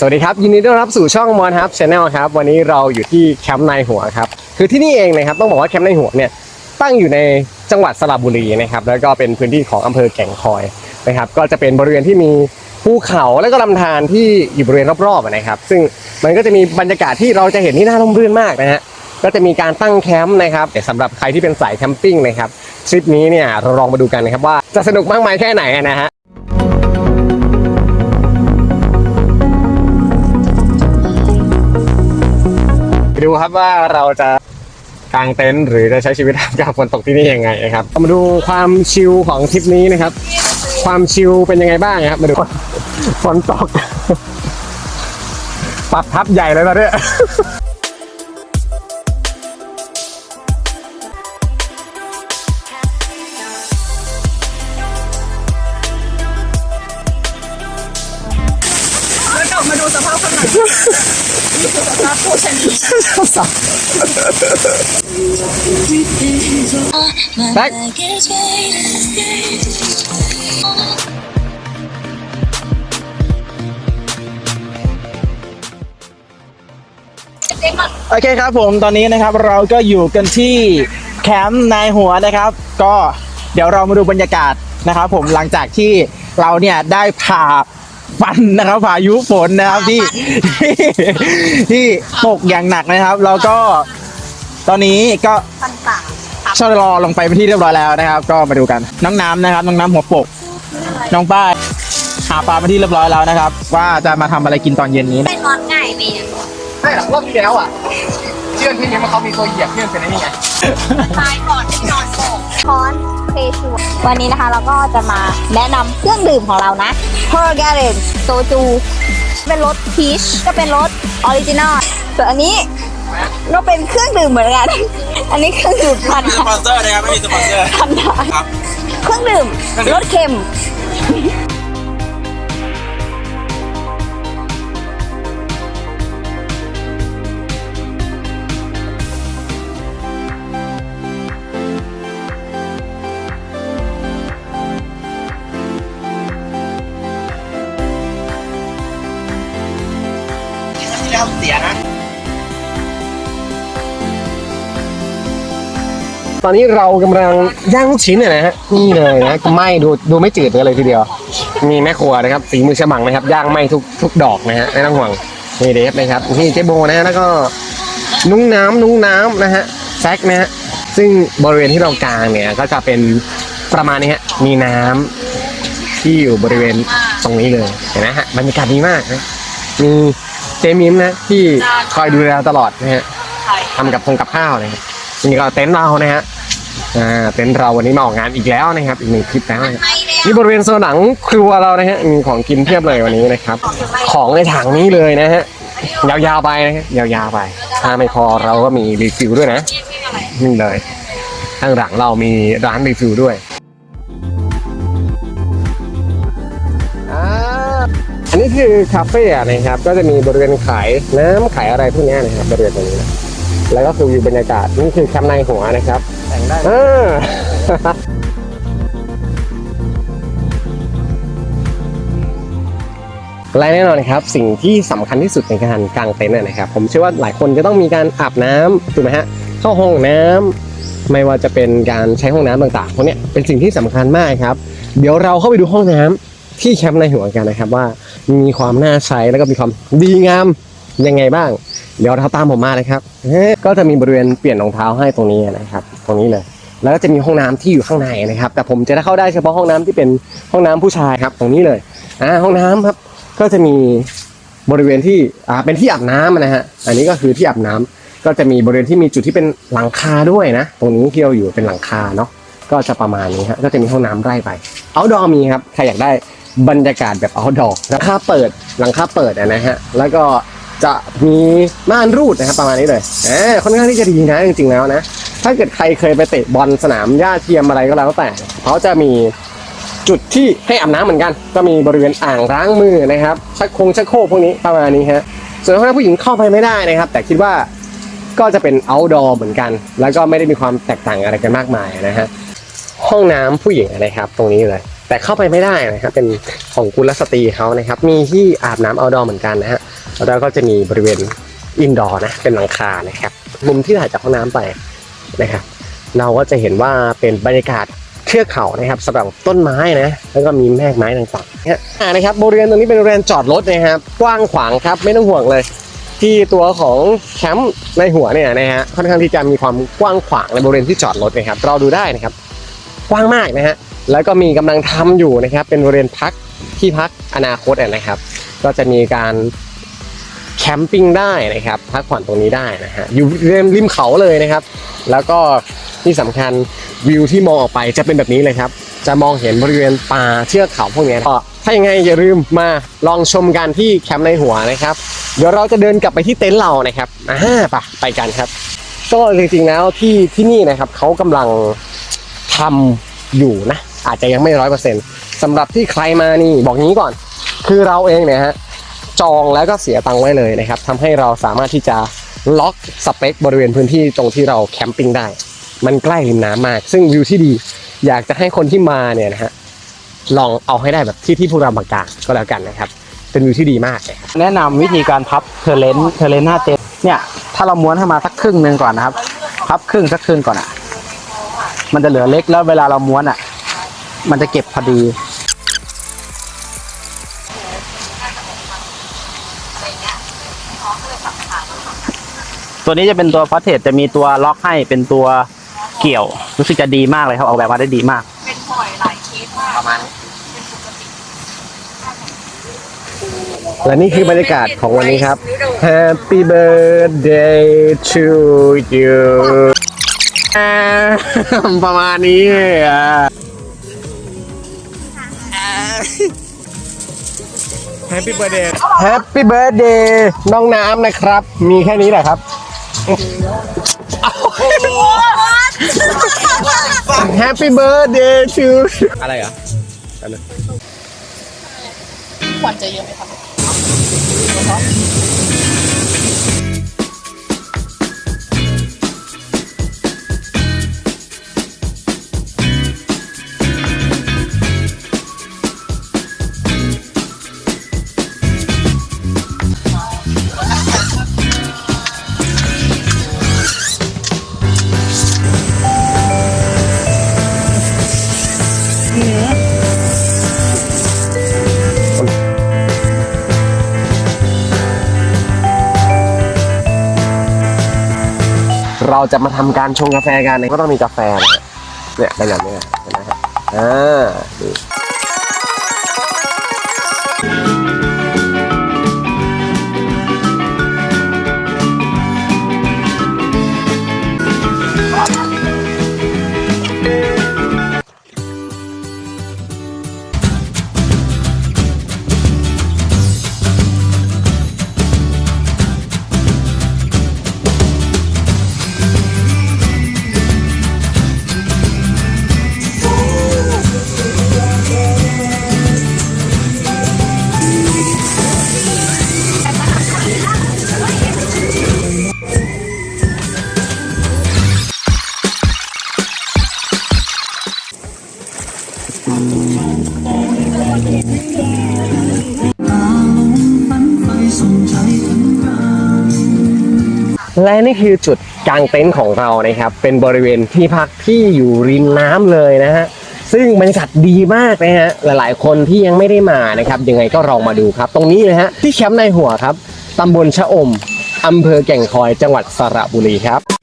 สวัสดีครับ ยินดีต้อนรับสู่ช่องมอนครับชาแนลครับวันนี้เราอยู่ที่แคมป์นายหัวครับคือที่นี่เองนะครับต้องบอกว่าแคมป์นายหัวเนี่ยตั้งอยู่ในจังหวัดสระบุรีนะครับแล้วก็เป็นพื้นที่ของอำเภอแก่งคอยนะครับก็จะเป็นบริเวณที่มีภูเขาและก็ลำธารที่อยู่บริเวณรอบๆนะครับซึ่งมันก็จะมีบรรยากาศที่เราจะเห็นที่น่าร่มรื่นมากนะฮะก็จะมีการตั้งแคมป์นะครับแต่สำหรับใครที่เป็นสายแคมปิ้งนะครับทริปนี้เนี่ยเราลองมาดูกันนะครับว่าจะสนุกมากมายแค่ไหนนะฮะ ดูครับว่าเราจะกางเต็นท์หรือจะใช้ชีวิตท่ามกลางฝนตกที่นี่ยังไงนะครับมาดูความชิลของทริปนี้นะครับ ความชิลเป็นยังไงบ้างครับมาดูฝนตกปรับทับใหญ่เลยตอนเนี้ยแล้วกลับมาดูสภาพข้างในนี่ คือสภาพผู้ชนิดแบ็คโอเคครับผมตอนนี้นะครับเราก็อยู่กันที่แคมป์นายหัวนะครับ ก็เดี๋ยวเรามาดูบรรยากาศนะครับผมหลังจากที่เราเนี่ยได้ผ่า ฟันนะครับพายุฝนนะครับที่ที่ที่ตกอย่างหนักนะครับ แล้วก็ตอนนี้ก็ต่างชะลอลงไปเป็นที่เรียบร้อยแล้วนะครับ ก็มาดูกันน้องน้ำนะครับน้องน้ำหัวโปก น้องป้ายหาปลามาที่เรียบร้อยแล้วนะครับ ว่าจะมาทำอะไรกินตอนเย็นนี้นะเป็นนอนง่ายไหมเนี่ยใช่หรอรอบที่แล้วอะเชื่อนที่นี้มันเขามีตัวเหยียบเชื่อนเป็นไอ้นี่ไงตายก่อนที่นอนโป่ง คอนเพชัววันนี้นะคะเราก็จะมาแนะนำเครื่องดื่มของเรานะ p e r g a r e n โซจู เป็นรสพีชก็เป็นรสออริจินอลส่วนอันนี้ก็เป็นเครื่องดื่มเหมือนกัน อันนี้เครื่องดื่มพันสปอนเซอร์นะครับไม่มีสปอนเซอร์พันดาครับเครื่องดื่มรสเค็ม อนนี้เรากำลังย่างลูกชิ้นเนี่ยนะฮะนี่เลยนะไหม่ดูดูไม่จืดเลยทีเดียว มีแม่ครัวนะครับฝีมือฉมังนะครับย่างไหม่ทุกทุกดอกนะฮะไม่ต้องห่วงนี่เดฟนะครับนี่เจ๊โบนะฮะแล้วก็นุ้งน้ำนุ้งน้ำนะฮะแซกนะฮะซึ่งบริเวณที่เรากางเนี่ยก็จะเป็นประมาณนี้ฮะมีน้ำที่อยู่บริเวณตรงนี้เลยเห็นไหมฮะบรรยากาศดีมากนะมีเจมิมนะที่คอยดูแลตลอดนะฮะทำกับพงกับข้าวนะครับนี่ก็เต็นท์เรานะฮะ อ่าเต็นท์เราวันนี้มาออกงานอีกแล้วนะครับ อีกหนึ่งคลิปแล้วนะครับนี่บริเวณโซนหนังครัวเรานะฮะมีของกินเพียบเลยวันนี้นะครับ ของในถังนี้เลยนะฮะยาวๆไปนะฮะยาวๆไป ถ้าไม่พอเราก็มีรีฟิลด้วยนะนี่เลยข้างหลังเรามีร้านรีฟิลด้วยอ่าอันนี้คือคาเฟ่อะนะครับ ก็จะมีบริเวณขายน้ำขายอะไรพวกเนี้ยนะครับบริเวณตรงนี้นะ แล้วก็คือวิวบรรยากาศนี่คือแคมป์ในหัวนะครับแต่งได้เออและแน่นอนครับสิ่งที่สำคัญที่สุดในการกางเต็นท์นะครับ ผมเชื่อว่าหลายคนจะต้องมีการอาบน้ำถูกไหมฮะเข้าห้องน้ำไม่ว่าจะเป็นการใช้ห้องน้ำต่างๆพวกเนี้ยเป็นสิ่งที่สำคัญมากครับ เดี๋ยวเราเข้าไปดูห้องน้ำที่แคมป์ในหัวกันนะครับว่ามีความน่าใช้แล้วก็มีความดีงามยังไงบ้าง เดี๋ยวเราตามผมมาเลยครับเฮ้ก็จะมีบริเวณเปลี่ยนรองเท้าให้ตรงนี้นะครับ ตรงนี้เลย แล้วก็จะมีห้องน้ำที่อยู่ข้างในนะครับ แต่ผมจะได้เข้าได้เฉพาะห้องน้ำที่เป็นห้องน้ำผู้ชายครับ ตรงนี้เลยอ่าห้องน้ำครับ ก็จะมีบริเวณที่อ่าเป็นที่อาบน้ำนะฮะ อันนี้ก็คือที่อาบน้ำก็จะมีบริเวณที่มีจุดที่เป็นหลังคาด้วยนะ ตรงนี้ที่เราอยู่เป็นหลังคาเนาะ ก็จะประมาณนี้ฮะ ก็จะมีห้องน้ำไร่ไป เอาดอมีครับ ใครอยากได้บรรยากาศแบบเอาดอหลังคาเปิด หลังคาเปิดนะฮะ แล้วก็ จะมีม่านรูดนะครับประมาณนี้เลยเออค่อนข้างที่จะดีนะจริงๆแล้วนะ ถ้าเกิดใครเคยไปเตะบอลสนามหญ้าเทียมอะไรก็แล้วแต่เขาจะมีจุดที่ให้อาบน้ำเหมือนกัน ก็มีบริเวณอ่างล้างมือนะครับชักคงชักโครกพวกนี้ประมาณนี้ฮะส่วนห้องผู้หญิงเข้าไปไม่ได้นะครับ แต่คิดว่าก็จะเป็น outdoor เหมือนกัน แล้วก็ไม่ได้มีความแตกต่างอะไรกันมากมายนะฮะห้องน้ำผู้หญิงนะครับ ตรงนี้เลย แต่เข้าไปไม่ได้นะครับ เป็นของกุลสตรีเขานะครับ มีที่อาบน้ำ outdoor เหมือนกันนะฮะ แล้วก็จะมีบริเวณอินดอร์นะเป็นหลังคานะครับ มุมที่ถ่ายจากห้องน้ำไปนะครับ เราก็จะเห็นว่าเป็นบรรยากาศเทือกเขานะครับสำหรับต้นไม้นะ แล้วก็มีแมกไม้ต่างๆเนี่ยอ่านะครับบริเวณตรงนี้เป็นบริเวณจอดรถนะครับ กว้างขวางครับไม่ต้องห่วงเลย ที่ตัวของแคมป์ในหัวเนี่ยนะฮะค่อนข้างที่จะมีความกว้างขวางในบริเวณที่จอดรถนะครับ เราดูได้นะครับ กว้างมากนะฮะแล้วก็มีกำลังทำอยู่นะครับ เป็นบริเวณพักที่พักอนาคตนะครับ ก็จะมีการ แคมปิ้งได้นะครับพักผ่อนตรงนี้ได้นะฮะอยู่ริมริมเขาเลยนะครับ แล้วก็ที่สำคัญวิวที่มองออกไปจะเป็นแบบนี้เลยครับ จะมองเห็นบริเวณป่าเชือกเขาพวกนี้ก็ถ้ายังไงอย่าลืมมาลองชมกันที่แคมป์ในหัวนะครับ เดี๋ยวเราจะเดินกลับไปที่เต็นท์เรานะครับอ่าไปไปกันครับ ก็จริงๆแล้วที่ที่นี่นะครับเขากำลังทำอยู่นะอาจจะยังไม่ร้อยเปอร์เซ็นต์สำหรับที่ใครมานี่บอกงี้ก่อน คือเราเองเนี่ยฮะ จองแล้วก็เสียตังค์ไว้เลยนะครับทำให้เราสามารถที่จะล็อกสเปคบริเวณพื้นที่ตรงที่เราแคมปิ้งได้ มันใกล้ริมน้ำมาก ซึ่งวิวที่ดี อยากจะให้คนที่มาเนี่ยนะฮะลองเอาให้ได้แบบที่ที่พวกเราบางกาก็แล้วกันนะครับ เป็นวิวที่ดีมากเลยแนะนำวิธีการพับเทเลนเทเลนหน้าเต็นเนี่ยถ้าเราม้วนให้มาสักครึ่งหนึ่งก่อนนะครับ พับครึ่งสักครึ่งก่อนอะ มันจะเหลือเล็กแล้วเวลาเราม้วนอะ มันจะเก็บพอดี ตัวนี้จะเป็นตัวพอเทสจะมีตัวล็อกให้เป็นตัวเกี่ยว รู้สึกจะดีมากเลยครับออกแบบมาได้ดีมาก เป็นปล่อยหลายเคสมากประมาณและนี่คือบรรยากาศของวันนี้ครับ Happy birthday to you อ่า ประมาณนี้อะ Happy birthday Happy birthday น้องน้ำนะครับ มีแค่นี้แหละครับ Happy birthday to อะไรเหรอควันจะเยอะไหมครับ เราจะมาทำการชงกาแฟกันเนี่ยก็ต้องมีกาแฟนะเนี่ยเป็นแบบนี้เห็นไหมครับอ่าดู และนี่คือจุดกางเต็นท์ของเรานะครับ เป็นบริเวณที่พักที่อยู่ริมน้ำเลยนะฮะซึ่งบรรยากาศดีมากนะฮะหลายๆ คนที่ยังไม่ได้มานะครับยังไงก็ลองมาดูครับ ตรงนี้เลยฮะที่แคมป์ในหัวครับตำบลชะอมอำเภอแก่งคอยจังหวัดสระบุรีครับ